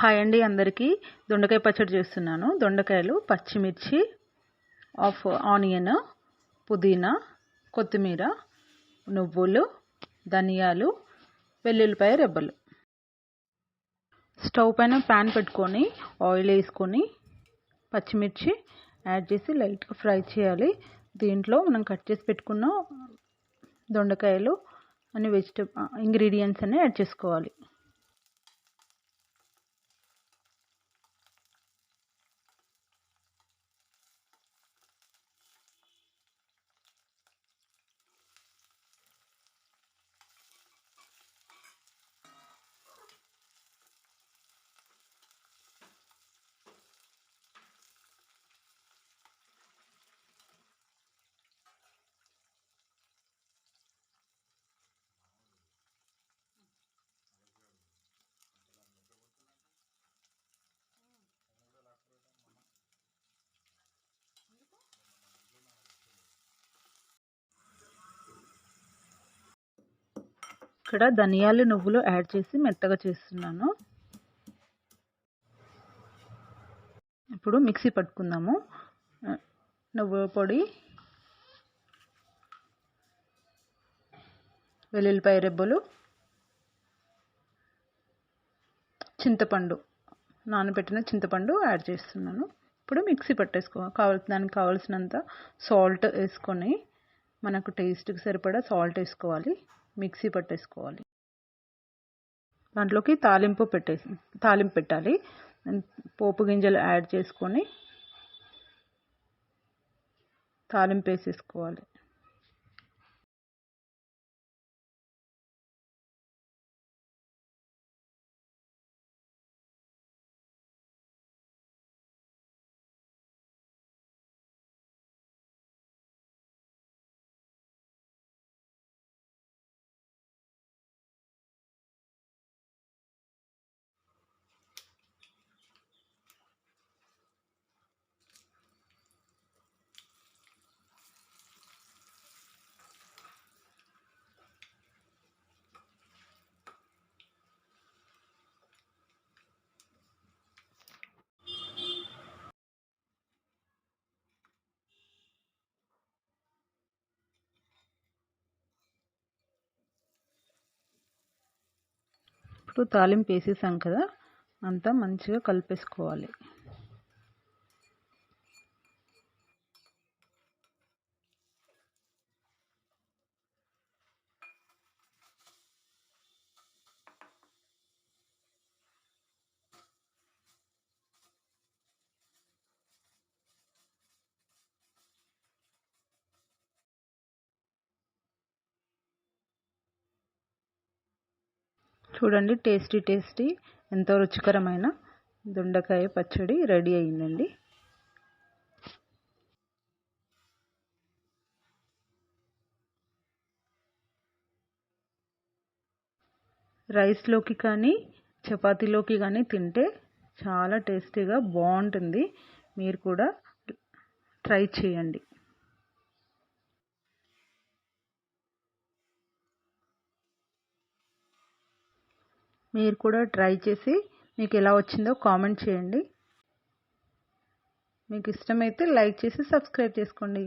Hi అండి అందరికీ. దొండకాయ పచ్చడి చేస్తున్నాను. దొండకాయలు పచ్చిమిర్చి ఆఫ్ ఆనియన్ పుదీనా కొత్తిమీర నువ్వులు ధనియాలు వెల్లుల్లిపాయ రెబ్బలు. స్టవ్ పైన ప్యాన్ పెట్టుకొని ఆయిల్ వేసుకొని పచ్చిమిర్చి యాడ్ చేసి లైట్గా ఫ్రై చేయాలి. దీంట్లో మనం కట్ చేసి పెట్టుకున్న దొండకాయలు అన్ని వెజిటబుల్ ఇంగ్రీడియంట్స్ అన్నీ యాడ్ చేసుకోవాలి. ఇక్కడ ధనియాలు నువ్వులు యాడ్ చేసి మెత్తగా చేస్తున్నాను. ఇప్పుడు మిక్సీ పట్టుకుందాము. నువ్వుల పొడి వెల్లుల్లిపాయ రెబ్బలు చింతపండు నానబెట్టిన చింతపండు యాడ్ చేస్తున్నాను. ఇప్పుడు మిక్సీ పట్టేసుకో కావాల్సిన దానికి కావాల్సినంత సాల్ట్ వేసుకొని మనకు టేస్ట్కి సరిపడా సాల్ట్ వేసుకోవాలి. మిక్సీ పట్టేసుకోవాలి. దాంట్లోకి తాలింపు పెట్టే తాలింపు పెట్టాలి. పోపు గింజలు యాడ్ చేసుకొని తాలింపు వేసేసుకోవాలి. ఇప్పుడు తాలింపు వేసేసాం కదా అంతా మంచిగా కలిపేసుకోవాలి. చూడండి టేస్టీ టేస్టీ ఎంతో రుచికరమైన దొండకాయ పచ్చడి రెడీ అయిందండి. రైస్లోకి కానీ చపాతీలోకి కానీ తింటే చాలా టేస్టీగా బాగుంటుంది. మీరు కూడా ట్రై చేయండి. మీరు కూడా ట్రై చేసి మీకు ఎలా వచ్చిందో కామెంట్ చేయండి. మీకు ఇష్టమైతే లైక్ చేసి సబ్స్క్రైబ్ చేసుకోండి.